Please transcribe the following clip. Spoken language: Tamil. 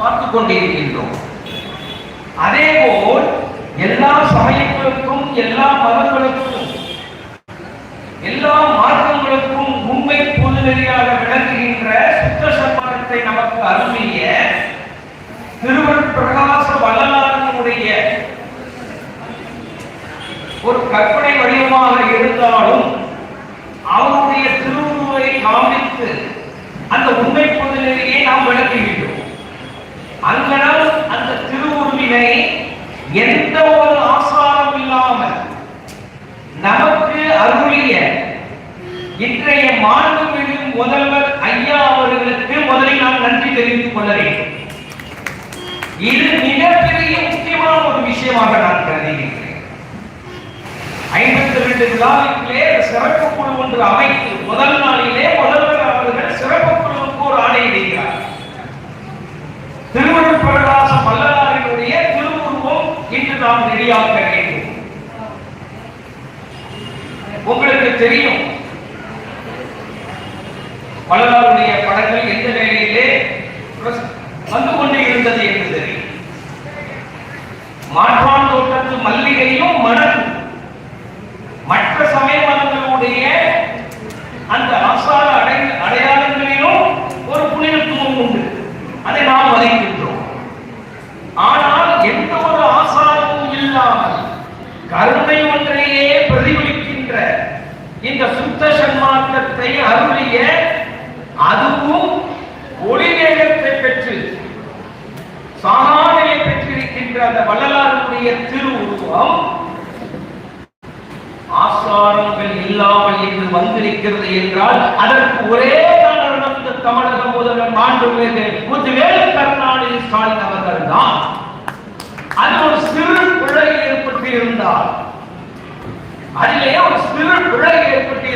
பார்த்து கொண்டிருக்கின்றோம் அதேபோல் எல்லா சமயங்களுக்கும் எல்லா மதங்களுக்கும் எல்லா மார்க்கங்களுக்கும் உண்மை பொதுநெறியாக விளங்குகின்ற சுத்த சம்பந்தத்தை நமக்கு அருளிய திருவன் பிரகாச வள்ளலாரினுடைய ஒரு கற்பனை வடிவமாக இருந்தாலும் அவருடைய திருவுருவை காமித்து அந்த உண்மை பொதுநெறியை நாம் விளக்குகின்றோம். அங்கனால் அந்த திருவுருவினை எந்த ஒரு ஆசாரம் இல்லாமல் நமக்கு அருளிய இன்றைய மாண்புமிகு முதல்வர் ஐயா அவர்களுக்கு முதலில் நான் நன்றி தெரிவித்துக் கொள்ள வேண்டும். இது மிகப்பெரிய முக்கியமான ஒரு விஷயமாக நான் கருதுகின்றேன். ஐம்பத்தி ரெண்டு விழாவிலே சிறப்பு குழு ஒன்று அமைத்து முதல் நாளிலே முதல்வர் அவர்கள் சிறப்பு குழுவுக்கு ஒரு ஆணை இடுகிறார் திருவள்ளுவர் பிரகாச மல்லராரினுடைய திருவுருவம் இன்று நாம் ரெடியாக்க வேண்டும். உங்களுக்கு தெரியும் வள்ளலாருடைய படங்கள் எந்த நிலையிலே வந்து கொண்டு இருந்தது என்று தெரியும். மாற்றான் தோட்டத்து மல்லிகையும் மன ஆசாரமும் கருணை ஒன்றையே பிரதிபலிக்கின்ற இந்த சுத்த சன்மார்க்கத்தை அருளிய அதுவும் ஒளி வேகத்தை பெற்று சாகாநிலை பெற்றிருக்கின்ற அந்த வள்ளலாருடைய திருவுருவம் ஆசாரங்கள் இல்லாமல் இன்று வந்திருக்கிறது என்றால் அதற்கு ஒரே காரணம் இந்த தமிழக முதல்வர் மாண்புமிகு முத்துவேல் கருணாநிதி ஸ்டாலின் அவர்கள் தான் அது ஒரு சிறு ஏற்பட்டு இருந்தால் அதிலே ஒரு சிறு பிழை ஏற்பட்டு